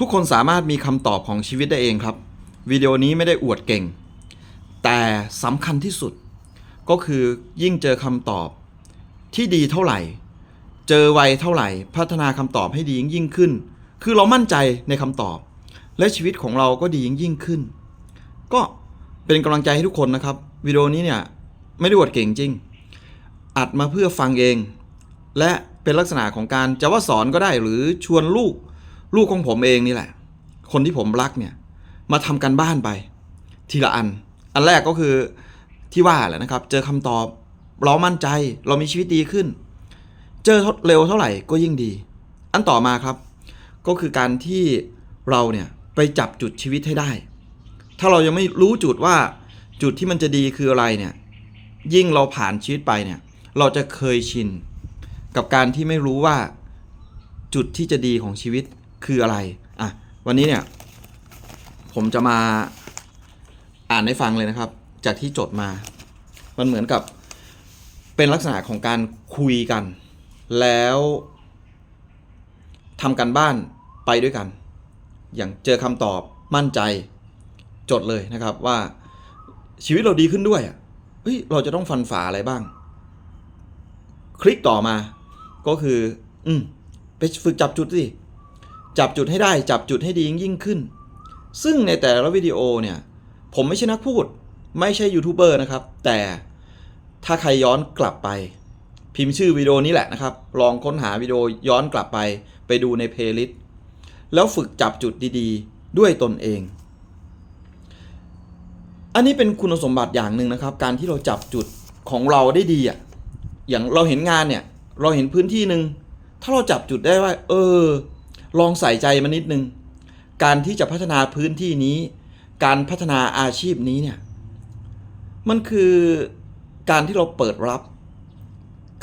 ทุกคนสามารถมีคำตอบของชีวิตได้เองครับ วิดีโอนี้ไม่ได้อวดเก่ง แต่สำคัญที่สุด ก็คือยิ่งเจอคำตอบที่ดีเท่าไหร่ เจอไวเท่าไหร่ พัฒนาคำตอบให้ดียิ่งยิ่งขึ้น คือเรามั่นใจในคำตอบ และชีวิตของเราก็ดียิ่งยิ่งขึ้น ก็เป็นกำลังใจให้ทุกคนนะครับวิดีโอนี้เนี่ยไม่ได้อวดเก่งจริง อัดมาเพื่อฟังเอง และเป็นลักษณะของการจะว่าสอนก็ได้หรือชวนลูก ลูกของผมเองนี่แหละ คนที่ผมรักเนี่ย มาทำกันบ้านไป ทีละอัน อันแรกก็คือที่ว่าแหละนะครับ เจอคำตอบเรามั่นใจเรามีชีวิตดีขึ้น เจอเร็วเท่าไหร่ก็ยิ่งดี อันต่อมาครับ ก็คือการที่เราเนี่ยไปจับจุดชีวิตให้ได้ ถ้าเรายังไม่รู้จุดว่าจุดที่มันจะดีคืออะไรเนี่ย ยิ่งเราผ่านชีวิตไปเนี่ย เราจะเคยชิน กับการที่ไม่รู้ว่าจุดที่จะดีของชีวิต คืออะไรอะวันนี้เนี่ย ผมจะมาอ่านให้ฟังเลยนะครับ จากที่จดมา มันเหมือนกับเป็นลักษณะของการคุยกัน แล้วทำกันบ้านไปด้วยกัน อย่างเจอคำตอบมั่นใจจดเลยนะครับว่าชีวิตเราดีขึ้นด้วยอะเฮ้ยเราจะต้องฟันฝ่าอะไรบ้าง คลิกต่อมาก็คือ อืมไปฝึกจับจุดสิ จับจุดให้ได้จับจุดให้ดียิ่งยิ่งขึ้น ซึ่งในแต่ละวิดีโอเนี่ยผมไม่ใช่นักพูด ไม่ใช่ยูทูบเบอร์นะครับ แต่ถ้าใครย้อนกลับไป พิมพ์ชื่อวิดีโอนี้แหละนะครับ ลองค้นหาวิดีโอย้อนกลับไป ไปดูในเพลย์ลิสต์แล้วฝึกจับจุดดีๆ ด้วยตนเอง อันนี้เป็นคุณสมบัติอย่างหนึ่งนะครับ การที่เราจับจุดของเราได้ดีอะอย่างเราเห็นงานเนี่ย เราเห็นพื้นที่หนึ่งถ้าเราจับจุดได้ว่า เออ ลองใส่ใจมันนิดนึง การที่จะพัฒนาพื้นที่นี้ การพัฒนาอาชีพนี้เนี่ย มันคือการที่เราเปิดรับ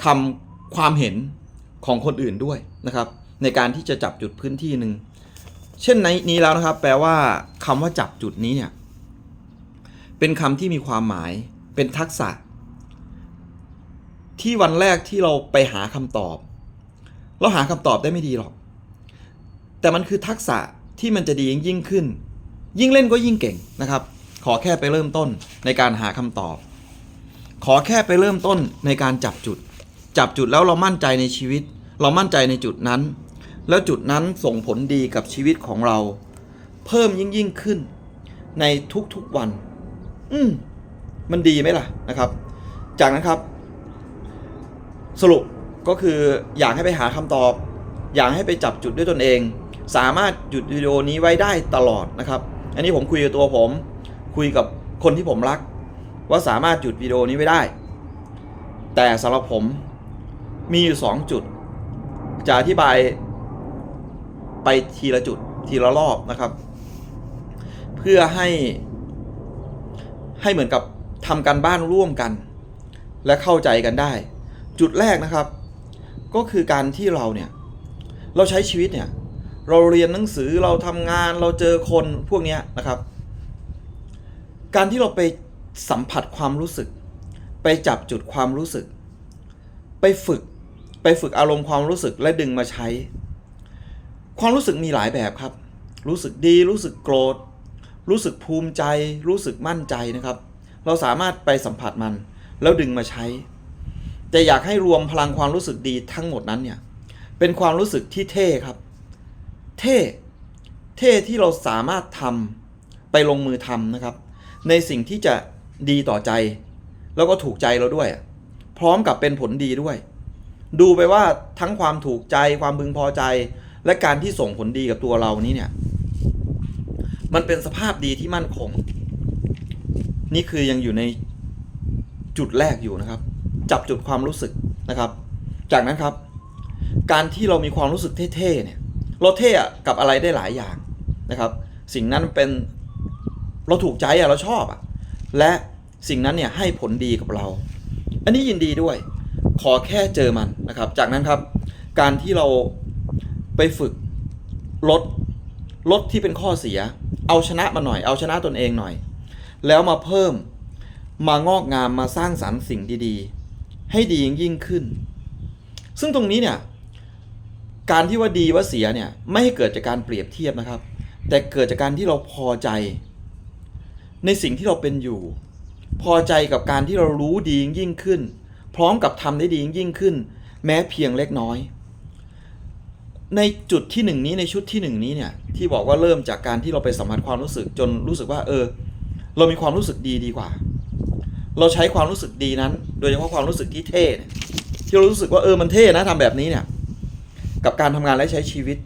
คำความเห็นของคนอื่นด้วยนะครับ ในการที่จะจับจุดพื้นที่หนึ่งเช่นในนี้แล้วนะครับ แปลว่าคำว่าจับจุดนี้เนี่ยเป็นคำที่มีความหมายเป็นทักษะ ที่วันแรกที่เราไปหาคำตอบ เราหาคำตอบได้ไม่ดีหรอก แต่มันคือทักษะที่มันจะดียิ่งขึ้น ยิ่งเล่นก็ยิ่งเก่งนะครับ ขอแค่ไปเริ่มต้นในการหาคำตอบ ขอแค่ไปเริ่มต้นในการจับจุด จับจุดแล้วเรามั่นใจในชีวิต เรามั่นใจในจุดนั้น แล้วจุดนั้นส่งผลดีกับชีวิตของเรา เพิ่มยิ่งยิ่งขึ้น ในทุกๆวัน อืมมันดีไหมล่ะนะครับ จากนั้นครับ สรุปก็คืออยากให้ไปหาคำตอบ อยากให้ไปจับจุดด้วยตนเอง สามารถหยุดวิดีโอนี้ไว้ได้ตลอดนะครับ อันนี้ผมคุยกับตัวผม คุยกับคนที่ผมรัก ว่าสามารถหยุดวิดีโอนี้ไว้ได้ แต่สำหรับผมมีอยู่สองจุด จะอธิบายไปทีละจุดทีละรอบนะครับ เพื่อให้ให้เหมือนกับทำการบ้านร่วมกัน และเข้าใจกันได้ จุดแรกนะครับ ก็คือการที่เราเนี่ย เราใช้ชีวิตเนี่ย เราเรียนหนังสือเราทำงานเราเจอคนพวกนี้นะครับ การที่เราไปสัมผัสความรู้สึก ไปจับจุดความรู้สึก ไปฝึกไปฝึกอารมณ์ความรู้สึกและดึงมาใช้ ความรู้สึกมีหลายแบบครับ รู้สึกดี รู้สึกโกรธ รู้สึกภูมิใจ รู้สึกมั่นใจนะครับ เราสามารถไปสัมผัสมัน แล้วดึงมาใช้ แต่อยากให้รวมพลังความรู้สึกดีทั้งหมดนั้นเนี่ยเป็นความรู้สึกที่เท่ครับ เท่ เท่ที่เราสามารถทำไปลงมือทำนะครับ ในสิ่งที่จะดีต่อใจ แล้วก็ถูกใจเราด้วย พร้อมกับเป็นผลดีด้วย ดูไปว่าทั้งความถูกใจความพึงพอใจ และการที่ส่งผลดีกับตัวเรานี้เนี่ย มันเป็นสภาพดีที่มั่นคง นี่คือยังอยู่ในจุดแรกอยู่นะครับ จับจุดความรู้สึกนะครับ จากนั้นครับ การที่เรามีความรู้สึกเท่ๆเนี่ย ราเท่กับอะไรได้หลายอย่างนะครับ สิ่งนั้นเป็นเราถูกใจอะเราชอบอะและสิ่งนั้นเนี่ยให้ผลดีกับเรา อันนี้ยินดีด้วย ขอแค่เจอมันนะครับ จากนั้นครับ การที่เราไปฝึกลดลดที่เป็นข้อเสีย เอาชนะมาหน่อย เอาชนะตนเองหน่อย แล้วมาเพิ่มมางอกงามมาสร้างสรรค์สิ่งดีๆ ให้ดียิ่งขึ้น ซึ่งตรงนี้เนี่ย การที่ว่าดีว่าเสียเนี่ยไม่ให้เกิดจากการเปรียบเทียบนะครับ แต่เกิดจากการที่เราพอใจ ในสิ่งที่เราเป็นอยู่ พอใจกับการที่เรารู้ดียิ่งขึ้น พร้อมกับทำได้ดียิ่งขึ้น แม้เพียงเล็กน้อย ในจุดที่หนึ่งนี้ในชุดที่หนึ่งนี้เนี่ยที่บอกว่าเริ่มจากการที่เราไปสัมผัสความรู้สึกจนรู้สึกว่าเออ เรามีความรู้สึกดีดีกว่า เราใช้ความรู้สึกดีนั้น โดยเฉพาะความรู้สึกที่เท่ที่เรารู้สึกว่าเออมันเท่นะทำแบบนี้เนี่ย กับการทำงานและใช้ชีวิต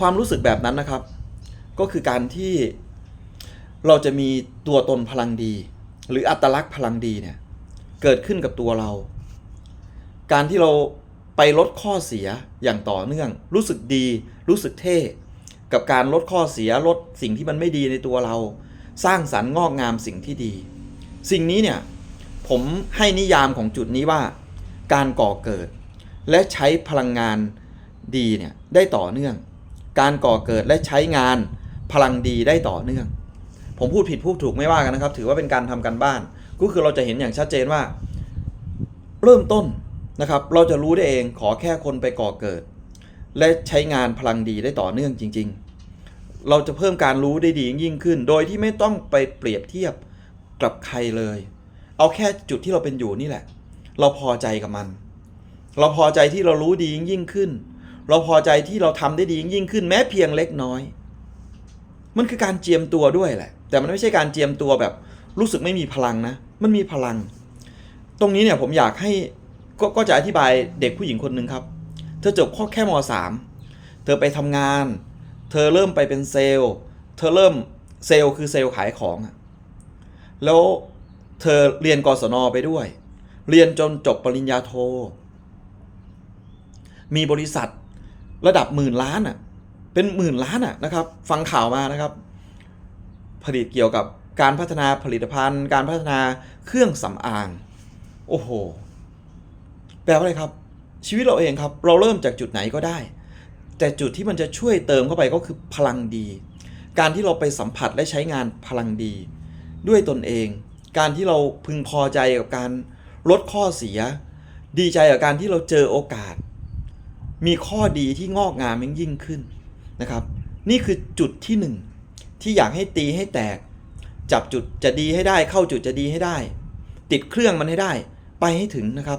ความรู้สึกแบบนั้นนะครับ ก็คือการที่เราจะมีตัวตนพลังดี หรืออัตลักษณ์พลังดีเนี่ยเกิดขึ้นกับตัวเรา การที่เราไปลดข้อเสียอย่างต่อเนื่อง รู้สึกดี รู้สึกเท่ กับการลดข้อเสียลดสิ่งที่มันไม่ดีในตัวเรา สร้างสรรค์งอกงามสิ่งที่ดี สิ่งนี้เนี่ยผมให้นิยามของจุดนี้ว่า การก่อเกิด และใช้พลังงานดีเนี่ยได้ต่อเนื่อง การก่อเกิดและใช้งานพลังดีได้ต่อเนื่อง ผมพูดผิดพูดถูกไม่ว่ากันนะครับ ถือว่าเป็นการทำกันบ้าน ก็คือเราจะเห็นอย่างชัดเจนว่า เริ่มต้นนะครับ เราจะรู้ได้เองขอแค่คนไปก่อเกิด และใช้งานพลังดีได้ต่อเนื่องจริง ๆ เราจะเพิ่มการรู้ได้ดียิ่งขึ้น โดยที่ไม่ต้องไปเปรียบเทียบกับใครเลย เอาแค่จุดที่เราเป็นอยู่นี่แหละ เราพอใจกับมัน เราพอใจที่เรารู้ดียิ่งขึ้น เราพอใจที่เราทำได้ดียิ่งขึ้น แม้เพียงเล็กน้อย มันคือการเจียมตัวด้วยแหละ แต่มันไม่ใช่การเจียมตัวแบบ รู้สึกไม่มีพลังนะ มันมีพลัง ตรงนี้เนี่ยผมอยากให้กก็จะอธิบายเด็กผู้หญิงคนหนึ่งครับ เธอจบข้อแค่ม .3 เธอไปทำงาน เธอเริ่มไปเป็นเซลล์ เธอเริ่มเซลล์คือเซลล์ขายของอะแล้วเธอเรียนกศนไปด้วย เรียนจนจบปริญญาโท มีบริษัทระดับหมื่นล้านอะเป็นหมื่นล้านอะนะครับ ฟังข่าวมานะครับ ผลิตเกี่ยวกับการพัฒนาผลิตภัณฑ์ การพัฒนาเครื่องสำอาง โอ้โห แปลว่าอะไรครับ ชีวิตเราเองครับ เราเริ่มจากจุดไหนก็ได้ แต่จุดที่มันจะช่วยเติมเข้าไปก็คือพลังดี การที่เราไปสัมผัสและใช้งานพลังดี ด้วยตนเอง การที่เราพึงพอใจกับการลดข้อเสีย ดีใจกับการที่เราเจอโอกาส มีข้อดีที่งอกงามยิ่งขึ้นนะครับ นี่คือจุดที่หนึ่งที่อยากให้ตีให้แตก จับจุดจะดีให้ได้ เข้าจุดจะดีให้ได้ ติดเครื่องมันให้ได้ ไปให้ถึงนะครับ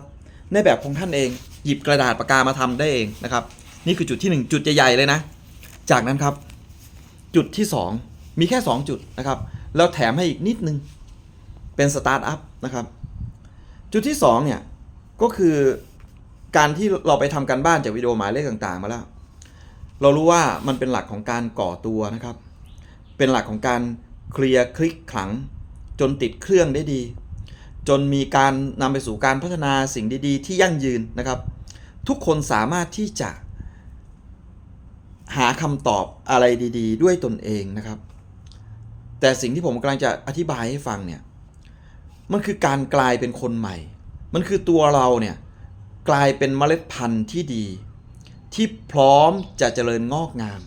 ในแบบของท่านเองหยิบกระดาษปากกามาทำได้เองนะครับ นี่คือจุดที่หนึ่งจุดใหญ่ๆเลยนะ จากนั้นครับ จุดที่สองมีแค่สองจุดนะครับแล้วแถมให้อีกนิดนึงเป็นสตาร์ทอัพนะครับ จุดที่สองเนี่ย ก็คือ การที่เราไปทำการบ้านจากวิดีโอหมายเลขต่างๆ มาแล้ว เรารู้ว่ามันเป็นหลักของการก่อตัวนะครับ เป็นหลักของการเคลียร์คลิกขลัง จนติดเครื่องได้ดี จนมีการนำไปสู่การพัฒนาสิ่งดีๆ ที่ยั่งยืนนะครับ ทุกคนสามารถที่จะ หาคำตอบอะไรดีๆ ด้วยตนเองนะครับ แต่สิ่งที่ผมกำลังจะอธิบายให้ฟังเนี่ยมันคือการกลายเป็นคนใหม่ มันคือตัวเราเนี่ย กลายเป็นเมล็ดพันธุ์ที่ดี ที่พร้อมจะเจริญงอกงาม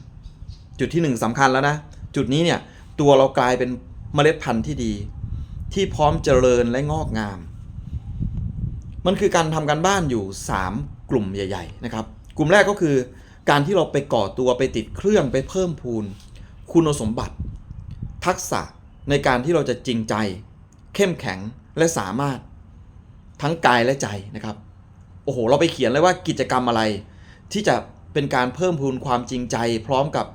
จุดที่หนึ่งสำคัญแล้วนะ จุดนี้เนี่ยตัวเรากลายเป็นเมล็ดพันธุ์ที่ดี ที่พร้อมเจริญและงอกงาม มันคือการทำการบ้านอยู่ 3 กลุ่มใหญ่ ๆ นะครับ กลุ่มแรกก็คือ การที่เราไปก่อตัวไปติดเครื่องไปเพิ่มพูน คุณสมบัติ ทักษะในการที่เราจะจริงใจ เข้มแข็งและสามารถทั้งกายและใจนะครับ อ้โห เราไปเขียนเลยว่ากิจกรรมอะไร ที่จะเป็นการเพิ่มพูนความจริงใจ พร้อมกับ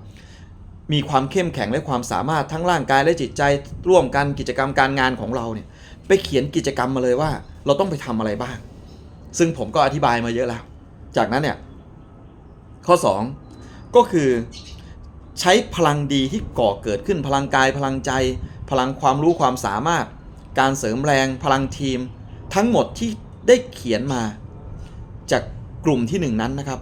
มีความเข้มแข็งและความสามารถทั้งร่างกายและจิตใจร่วมกันกิจกรรมการงานของเราเนี่ยไปเขียนกิจกรรมมาเลยว่า เราต้องไปทำอะไรบ้าง ซึ่งผมก็อธิบายมาเยอะแล้ว จากนั้นเนี่ยข้อ 2 ก็คือใช้พลังดีที่ก่อเกิดขึ้นพลังกายพลังใจ พลังความรู้ความสามารถ การเสริมแรงพลังทีม ทั้งหมดที่ได้เขียนมา จากกลุ่มที่หนึ่งนั้นนะครับ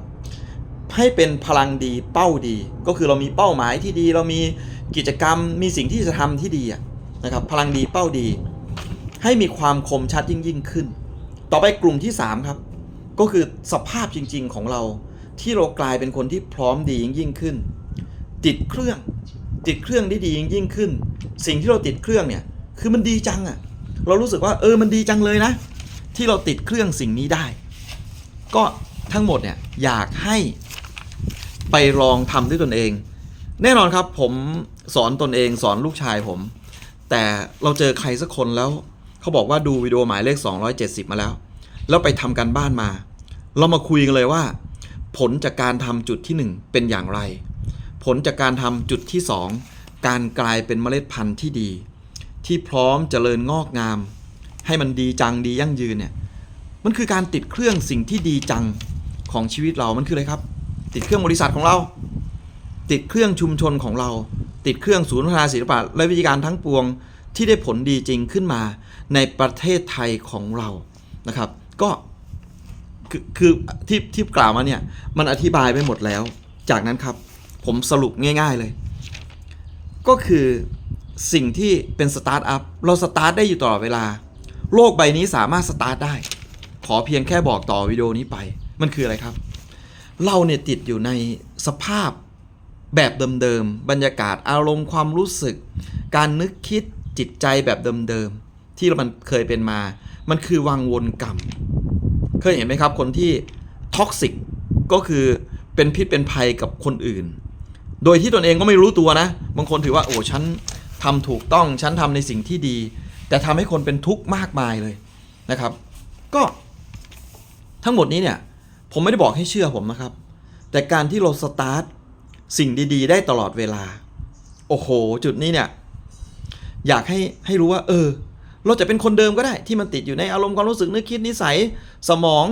ให้เป็นพลังดีเป้าดี ก็คือเรามีเป้าหมายที่ดี เรามีกิจกรรมมีสิ่งที่จะทำที่ดีนะครับพลังดีเป้าดี ให้มีความคมชัดยิ่งยิ่งขึ้น ต่อไปกลุ่มที่ 3 ครับ ก็คือสภาพจริง ๆ ของเรา ที่เรากลายเป็นคนที่พร้อมดียิ่งยิ่งขึ้น ติดเครื่องติดเครื่องได้ดียิ่งยิ่งขึ้น สิ่งที่เราติดเครื่องเนี่ยคือมันดีจังอะเรารู้สึกว่าเออมันดีจังเลยนะ ที่เราติดเครื่องสิ่งนี้ได้ ก็ทั้งหมดเนี่ยอยากให้ไปลองทำด้วยตนเอง แน่นอนครับผมสอนตนเองสอนลูกชายผม แต่เราเจอใครสักคนแล้ว เขาบอกว่าดูวิดีโอหมายเลข 270 มาแล้ว แล้วไปทำการบ้านมา เรามาคุยกันเลยว่า ผลจากการทำจุดที่ 1 เป็นอย่างไร ผลจากการทำจุดที่ 2 การกลายเป็นเมล็ดพันธุ์ที่ดี ที่พร้อมเจริญงอกงาม ให้มันดีจังดียั่งยืนเนี่ย มันคือการติดเครื่องสิ่งที่ดีจังของชีวิตเรา มันคืออะไรครับ ติดเครื่องบริษัทของเรา ติดเครื่องชุมชนของเรา ติดเครื่องศูนย์พัฒนาศิลปะและวิธีการทั้งปวงที่ได้ผลดีจริงขึ้นมาในประเทศไทยของเรา นะครับ ก็คือคือที่ที่กล่าวมาเนี่ย มันอธิบายไปหมดแล้ว จากนั้นครับ ผมสรุปง่าย ๆเลย ก็คือสิ่งที่เป็นสตาร์ทอัพเราสตาร์ทได้อยู่ตลอดเวลา โลกใบนี้สามารถสตาร์ทได้ ขอเพียงแค่บอกต่อวิดีโอนี้ไป มันคืออะไรครับ เราเนี่ยติดอยู่ในสภาพแบบเดิมๆ บรรยากาศอารมณ์ความรู้สึก การนึกคิดจิตใจแบบเดิมๆ ที่มันเคยเป็นมา มันคือวังวนกรรม เคยเห็นไหมครับคนที่ท็อกซิกก็คือเป็นพิษเป็นภัยกับคนอื่น โดยที่ตนเองก็ไม่รู้ตัวนะ บางคนถือว่าโอ้ฉันทำถูกต้องฉันทำในสิ่งที่ดี แต่ทำให้คนเป็นทุกข์มากมายเลยนะครับ ก็ ทั้งหมดนี้เนี่ยผมไม่ได้บอกให้เชื่อผมนะครับ แต่การที่เราสตาร์ทสิ่งดีๆ ได้ตลอดเวลา โอ้โห จุดนี้เนี่ย อยากให้ให้รู้ว่า เออ เราจะเป็นคนเดิมก็ได้ที่มันติดอยู่ในอารมณ์ความรู้สึกนึกคิดนิสัย สมอง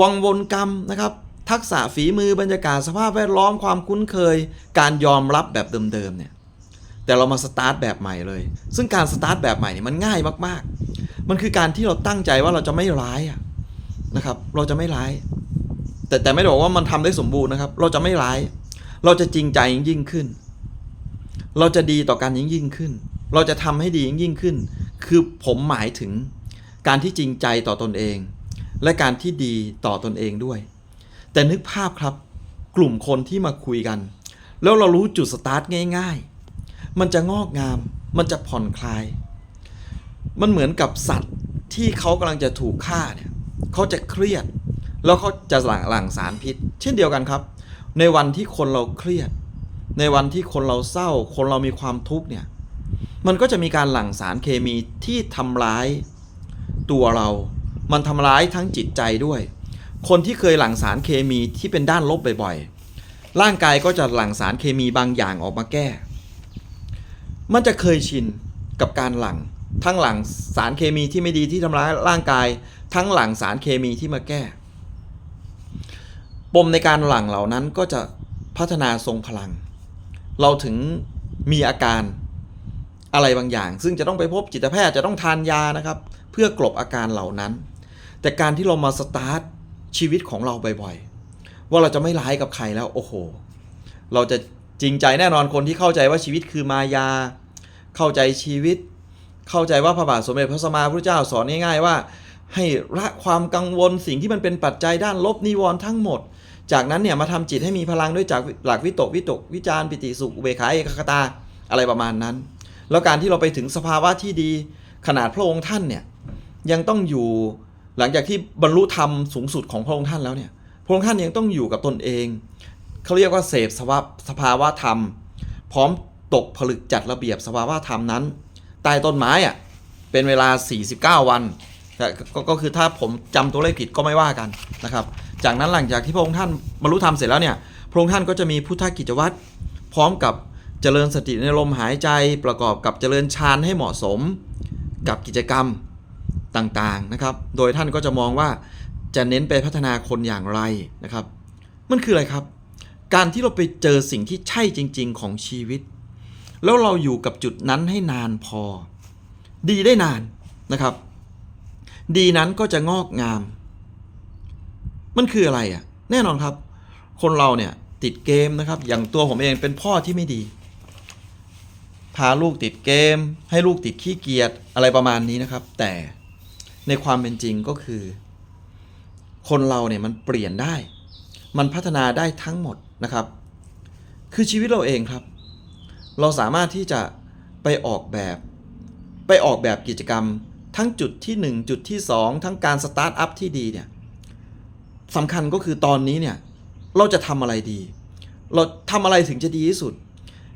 วังวนกรรมนะครับ ทักษะฝีมือบรรยากาศสภาพแวดล้อมความคุ้นเคย การยอมรับแบบเดิมๆเนี่ยแต่เรามาสตาร์ทแบบใหม่เลย ซึ่งการสตาร์ทแบบใหม่เนี่ยมันง่ายมากๆ มันคือการที่เราตั้งใจว่าเราจะไม่ร้ายอะ นะครับ เราจะไม่ร้าย แต่แต่ไม่ได้บอกว่ามันทำได้สมบูรณ์นะครับ เราจะไม่ร้าย เราจะจริงใจยิ่งยิ่งขึ้น เราจะดีต่อกันยิ่งยิ่งขึ้น เราจะทำให้ดียิ่งยิ่งขึ้น คือผมหมายถึงการที่จริงใจต่อตนเอง และการที่ดีต่อตนเองด้วย แต่นึกภาพครับ กลุ่มคนที่มาคุยกัน แล้วเรารู้จุดสตาร์ทง่าย ๆ มันจะงอกงาม มันจะผ่อนคลาย มันเหมือนกับสัตว์ที่เขากำลังจะถูกฆ่าเนี่ย เขาจะเครียด แล้วเขาจะหลั่งหลั่งสารพิษ เช่นเดียวกันครับ ในวันที่คนเราเครียด ในวันที่คนเราเศร้า คนเรามีความทุกข์เนี่ยมันก็จะมีการหลั่งสารเคมีที่ทำร้ายตัวเรา มันทำร้ายทั้งจิตใจด้วย คนที่เคยหลั่งสารเคมีที่เป็นด้านลบบ่อยๆ ร่างกายก็จะหลั่งสารเคมีบางอย่างออกมาแก้ มันจะเคยชินกับการหลั่ง ทั้งหลังสารเคมีที่ไม่ดีที่ทำร้ายร่างกาย ทั้งหลังสารเคมีที่มาแก้ ปมในการหลังเหล่านั้นก็จะพัฒนาทรงพลัง เราถึงมีอาการอะไรบางอย่าง ซึ่งจะต้องไปพบจิตแพทย์จะต้องทานยานะครับ เพื่อกลบอาการเหล่านั้น แต่การที่เรามาสตาร์ทชีวิตของเราบ่อยๆ ว่าเราจะไม่ร้ายกับใครแล้วโอ้โห เราจะจริงใจแน่นอนคนที่เข้าใจว่าชีวิตคือมายา เข้าใจชีวิต เข้าใจว่าพระบาทสมเด็จพระสัมมาสัมพุทธเจ้าสอนง่ายๆว่า ให้ละความกังวลสิ่งที่มันเป็นปัจจัยด้านลบนิวรณ์ทั้งหมด จากนั้นเนี่ยมาทำจิตให้มีพลังด้วยจากหลักวิตกวิตกวิจารปิติสุขเบขาเอกคตาอะไรประมาณนั้น แล้วการที่เราไปถึงสภาวะที่ดีขนาดพระองค์ท่านเนี่ยยังต้องอยู่หลังจากที่บรรลุธรรมสูงสุดของพระองค์ท่านแล้วเนี่ยพระองค์ท่านยังต้องอยู่กับตนเองเขาเรียกว่าเสพสภาพสภาวะธรรม พร้อมตกผลึกจัดระเบียบสภาวะธรรมนั้น ใต้ต้นไม้อะเป็นเวลา 49 วันก็ก็คือถ้าผมจำตัวเลขผิดก็ไม่ว่ากันนะครับ จากนั้นหลังจากที่พระองค์ท่านบรรลุธรรมเสร็จแล้วเนี่ยพระองค์ท่านก็จะมีพุทธกิจวัตรพร้อมกับเจริญสติในลมหายใจประกอบกับเจริญฌานให้เหมาะสมกับกิจกรรมต่างๆนะครับ โดยท่านก็จะมองว่าจะเน้นไปพัฒนาคนอย่างไรนะครับ มันคืออะไรครับ การที่เราไปเจอสิ่งที่ใช่จริง ๆ ของชีวิต แล้วเราอยู่กับจุดนั้นให้นานพอ ดีได้นานนะครับ ดีนั้นก็จะงอกงาม มันคืออะไรอะ่ะ แน่นอนครับ คนเราเนี่ยติดเกมนะครับ อย่างตัวผมเองเป็นพ่อที่ไม่ดี พาลูกติดเกม ให้ลูกติดขี้เกียจอะไรประมาณนี้นะครับ แต่ในความเป็นจริงก็คือ คนเราเนี่ยมันเปลี่ยนได้ มันพัฒนาได้ทั้งหมดนะครับ คือชีวิตเราเองครับ เราสามารถที่จะไปออกแบบ ไปออกแบบกิจกรรม ทั้งจุดที่ 1 จุดที่ 2 ทั้งการสตาร์ทอัพที่ดีเนี่ยสำคัญก็คือตอนนี้เนี่ยเราจะทำอะไรดี เราทำอะไรถึงจะดีที่สุด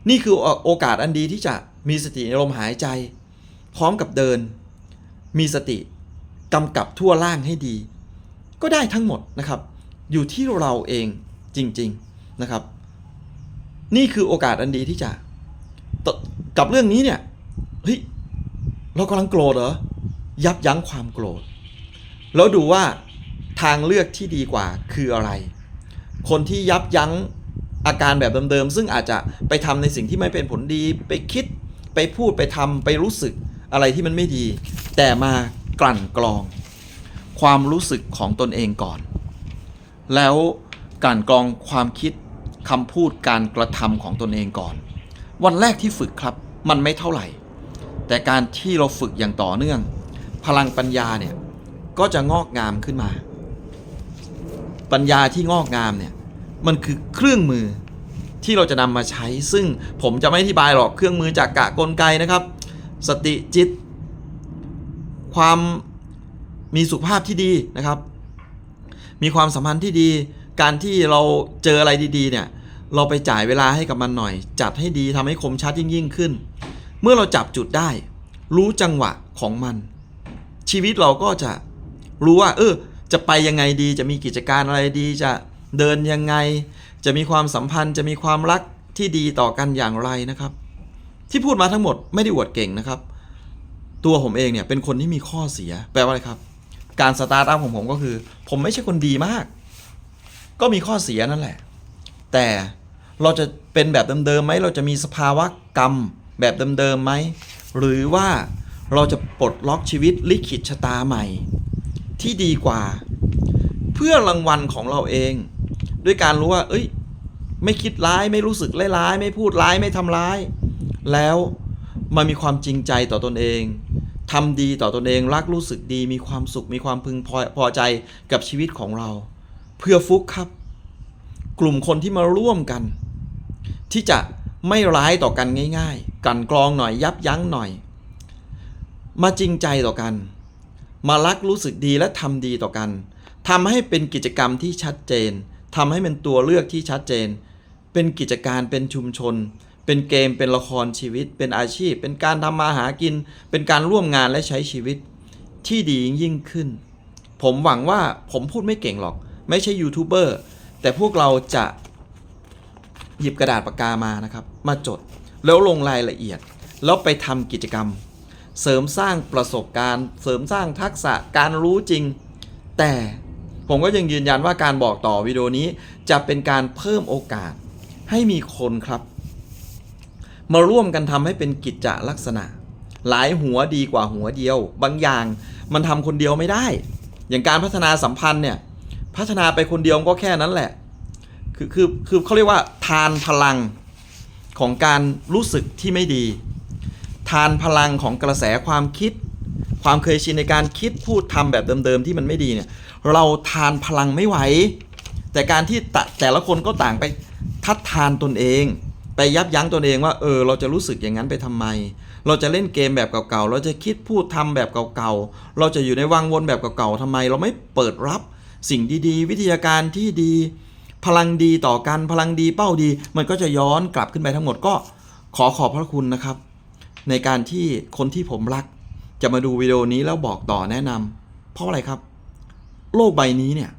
นี่คือโอกาสอันดีที่จะมีสติในลมหายใจ พร้อมกับเดิน มีสติกำกับทั่วร่างให้ดี ก็ได้ทั้งหมดนะครับ อยู่ที่เราเองจริงๆนะครับ นี่คือโอกาสอันดีที่จะ กับเรื่องนี้เนี่ยเฮ้ยเรากำลังโกรธเหรอยับยั้งความโกรธ แล้วดูว่าทางเลือกที่ดีกว่าคืออะไร คนที่ยับยั้งอาการแบบเดิมๆ ซึ่งอาจจะไปทำในสิ่งที่ไม่เป็นผลดี ไปคิด ไปพูด ไปทำไปรู้สึกอะไรที่มันไม่ดี แต่มากลั่นกรอง ความรู้สึกของตนเองก่อน แล้วกลั่นกรองความคิดคำพูดการกระทำของตนเองก่อน วันแรกที่ฝึกครับ มันไม่เท่าไหร่ แต่การที่เราฝึกอย่างต่อเนื่อง พลังปัญญาเนี่ยก็จะงอกงามขึ้นมา ปัญญาที่งอกงามเนี่ยมันคือเครื่องมือที่เราจะนำมาใช้ ซึ่งผมจะไม่อธิบายหรอกเครื่องมือจากกะกลไกนะครับ สติจิต ความมีสุขภาพที่ดีนะครับ มีความสัมพันธ์ที่ดี การที่เราเจออะไรดีๆเนี่ย เราไปจ่ายเวลาให้กับมันหน่อย จัดให้ดีทำให้คมชัดยิ่งยิ่งขึ้น เมื่อเราจับจุดได้ รู้จังหวะของมัน ชีวิตเราก็จะรู้ว่า เออ จะไปยังไงดี จะมีกิจการอะไรดี จะเดินยังไง จะมีความสัมพันธ์ จะมีความรักที่ดีต่อกันอย่างไรนะครับ ที่พูดมาทั้งหมดไม่ได้อวดเก่งนะครับ ตัวผมเองเนี่ยเป็นคนที่มีข้อเสีย แปลว่าอะไรครับ การสตาร์ทอัพของผมก็คือ ผมไม่ใช่คนดีมาก ก็มีข้อเสียนั่นแหละ แต่ เราจะเป็นแบบเดิมๆไหมเราจะมีสภาวะกรรมแบบเดิมๆไหมหรือว่าเราจะปลดล็อกชีวิตลิขิตชะตาใหม่ ที่ดีกว่า เพื่อรางวัลของเราเอง ด้วยการรู้ว่า เอ้ย ไม่คิดร้ายไม่รู้สึกร้ายไม่พูดร้ายไม่ทำร้าย แล้วมันมีความจริงใจต่อตนเองทำดีต่อตนเองรักรู้สึกดี มีความสุขมีความพึงพอพอใจกับชีวิตของเรา เพื่อฟุกครับ กลุ่มคนที่มาร่วมกัน ที่จะไม่ร้ายต่อกันง่าย ๆ กันกรองหน่อยยับยั้งหน่อย มาจริงใจต่อกัน มารักรู้สึกดีและทำดีต่อกันทำให้เป็นกิจกรรมที่ชัดเจนทำให้เป็นตัวเลือกที่ชัดเจน เป็นกิจการเป็นชุมชน เป็นเกมเป็นละครชีวิต เป็นอาชีพ เป็นการทำมาหากิน เป็นการร่วมงานและใช้ชีวิต ที่ดียิ่งขึ้น ผมหวังว่าผมพูดไม่เก่งหรอก ไม่ใช่ยูทูบเบอร์แต่พวกเราจะ หยิบกระดาษปากกามานะครับ มาจดแล้วลงรายละเอียด แล้วไปทำกิจกรรม เสริมสร้างประสบการณ์ เสริมสร้างทักษะการรู้จริง แต่ผมก็ยังยืนยันว่าการบอกต่อวิดีโอนี้จะเป็นการเพิ่มโอกาสให้มีคนครับ มาร่วมกันทำให้เป็นกิจจลักษณะ หลายหัวดีกว่าหัวเดียว บางอย่างมันทำคนเดียวไม่ได้ อย่างการพัฒนาสัมพันธ์เนี่ยพัฒนาไปคนเดียวก็แค่นั้นแหละ คือคือคือเขาเรียกว่า ทานพลังของการรู้สึกที่ไม่ดี ทานพลังของกระแสความคิด ความเคยชินในการคิดพูดทำแบบเดิมๆที่มันไม่ดีเนี่ยเราทานพลังไม่ไหว แต่การที่แต่แต่ละคนก็ต่างไปทัดทานตนเอง ไปยับยั้งตนเองว่าเออเราจะรู้สึกอย่างนั้นไปทำไม เราจะเล่นเกมแบบเก่าๆเราจะคิดพูดทำแบบเก่าๆเราจะอยู่ในวังวนแบบเก่าๆทำไม เราไม่เปิดรับสิ่งดีๆ วิทยาการที่ดี พลังดีต่อกันพลังดีเป้าดี มันก็จะย้อนกลับขึ้นไปทั้งหมดก็ขอขอบพระคุณนะครับ ในการที่คนที่ผมรัก จะมาดูวิดีโอนี้แล้วบอกต่อแนะนำเพราะอะไรครับ โลกใบนี้เนี่ย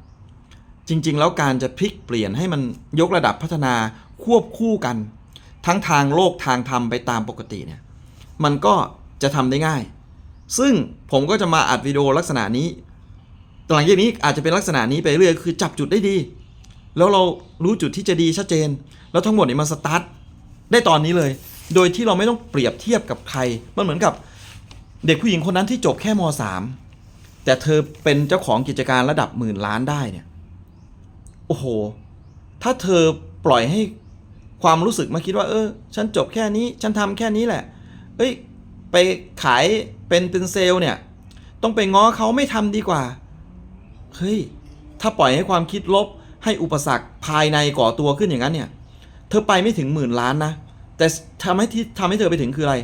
จริง ๆ แล้วการจะพลิกเปลี่ยนให้มันยกระดับพัฒนาควบคู่กัน ทั้งทางโลกทางธรรมไปตามปกติเนี่ย มันก็จะทำได้ง่าย ซึ่งผมก็จะมาอัดวิดีโอลักษณะนี้หลังจากนี้อาจจะเป็นลักษณะนี้ไปเรื่อยคือจับจุดได้ดี แล้วเรารู้จุดที่จะดีชัดเจน แล้วทั้งหมดนี้มันสตาร์ทได้ตอนนี้เลย โดยที่เราไม่ต้องเปรียบเทียบกับใคร มันเหมือนกับเด็กผู้หญิงคนนั้นที่จบแค่ม .3 แต่เธอเป็นเจ้าของกิจการระดับหมื่นล้านได้เนี่ย โอ้โห ถ้าเธอปล่อยให้ความรู้สึกมาคิดว่า เออ ฉันจบแค่นี้ ฉันทำแค่นี้แหละ เอ้ย ไปขายเป็นเป็นเซลเนี่ย ต้องไปง้อเขาไม่ทำดีกว่า เฮ้ย ถ้าปล่อยให้ความคิดลบ ให้อุปสรรคภายในก่อตัวขึ้นอย่างนั้นเนี่ย เธอไปไม่ถึงหมื่นล้านนะ แต่ทำให้ที่ทำให้เธอไปถึงคืออะไร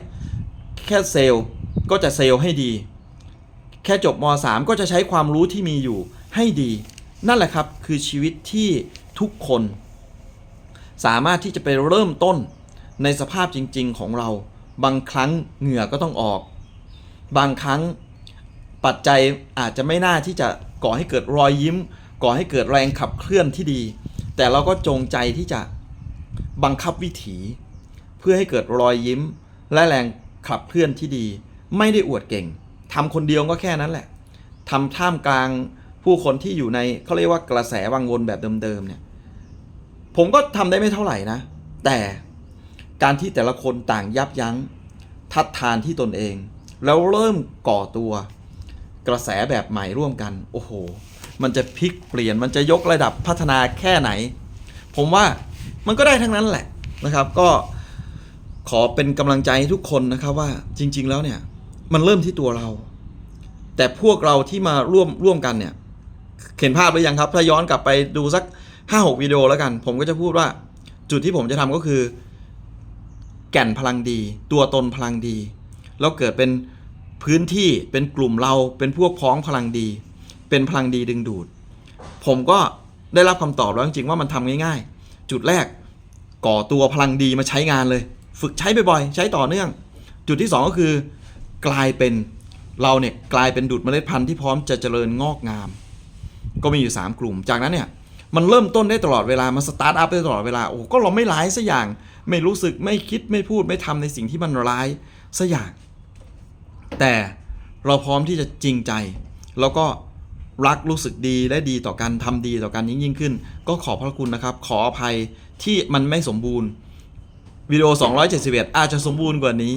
แค่เซลล์ก็จะเซลล์ให้ดี แค่จบม .3 ก็จะใช้ความรู้ที่มีอยู่ให้ดี นั่นแหละครับคือชีวิตที่ทุกคน สามารถที่จะไปเริ่มต้นในสภาพจริง ๆ ของเรา บางครั้งเหงื่อก็ต้องออก บางครั้งปัจจัยอาจจะไม่น่าที่จะก่อให้เกิดรอยยิ้ม ก่อให้เกิดแรงขับเคลื่อนที่ดี แต่เราก็จงใจที่จะบังคับวิถี เพื่อให้เกิดรอยยิ้ม และแรงขับเคลื่อนที่ดี ไม่ได้อวดเก่งทำคนเดียวก็แค่นั้นแหละทำท่ามกลางผู้คนที่อยู่ในเขาเรียกว่ากระแสวังวนแบบเดิมๆเนี่ยผมก็ทำได้ไม่เท่าไหร่นะ แต่การที่แต่ละคนต่างยับยั้ง ทัดทานที่ตนเอง แล้วเริ่มก่อตัว กระแสแบบใหม่ร่วมกัน โอ้โห มันจะพลิกเปลี่ยนมันจะยกระดับพัฒนาแค่ไหน ผมว่ามันก็ได้ทั้งนั้นแหละนะครับ ก็ขอเป็นกำลังใจให้ทุกคนนะครับว่าจริง ๆ แล้วเนี่ยมันเริ่มที่ตัวเรา แต่พวกเราที่มาร่วมร่วมกันเนี่ยเห็นภาพหรือยังครับ ถ้าย้อนกลับไปดูสัก 5 6วิดีโอแล้วกัน ผมก็จะพูดว่าจุดที่ผมจะทำก็คือ แก่นพลังดี ตัวตนพลังดี แล้วเกิดเป็นพื้นที่เป็นกลุ่มเราเป็นพวกพ้องพลังดี เป็นพลังดีดึงดูด ผมก็ได้รับคำตอบแล้วจริงๆว่ามันทำง่ายๆ จุดแรกก่อตัวพลังดีมาใช้งานเลย ฝึกใช้บ่อยๆ ใช้ต่อเนื่อง จุดที่ 2 ก็คือ กลายเป็นเราเนี่ยกลายเป็นดุดเมล็ดพันธุ์ที่พร้อมจะเจริญงอกงาม ก็มีอยู่ 3 กลุ่ม จากนั้นเนี่ยมันเริ่มต้นได้ตลอดเวลา มันสตาร์ทอัพได้ตลอดเวลา โอ้ก็เราไม่ร้ายสักอย่าง ไม่รู้สึก ไม่คิด ไม่พูด ไม่ทำในสิ่งที่มันร้ายสักอย่าง แต่เราพร้อมที่จะจริงใจ แล้วก็ รักรู้สึกดีและดีต่อกันทำดีต่อกันยิ่งยิ่งขึ้น ก็ขอบพระคุณนะครับ ขออภัยที่มันไม่สมบูรณ์วิดีโอ 271 อาจจะสมบูรณ์กว่านี้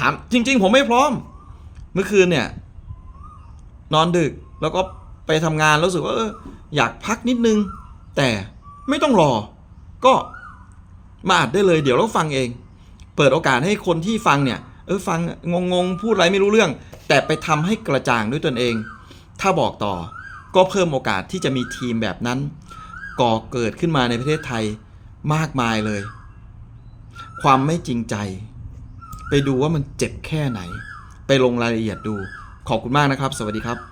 ถามจริง ๆ ผมไม่พร้อม เมื่อคืนเนี่ย นอนดึกแล้วก็ไปทำงานแล้วรู้สึกว่าอออยากพักนิดนึง แต่ไม่ต้องรอ ก็มาอัดได้เลย เดี๋ยวเราฟังเอง เปิดโอกาสให้คนที่ฟังเนี่ย เออฟังงงๆ พูดอะไรไม่รู้เรื่อง แต่ไปทำให้กระจ่างด้วยตนเอง ถ้าบอกต่อก็เพิ่มโอกาสที่จะมีทีมแบบนั้น ก่อเกิดขึ้นมาในประเทศไทยมากมายเลย ความไม่จริงใจ ไปดูว่ามันเจ็บแค่ไหน ไปลงรายละเอียดดู ขอบคุณมากนะครับ สวัสดีครับ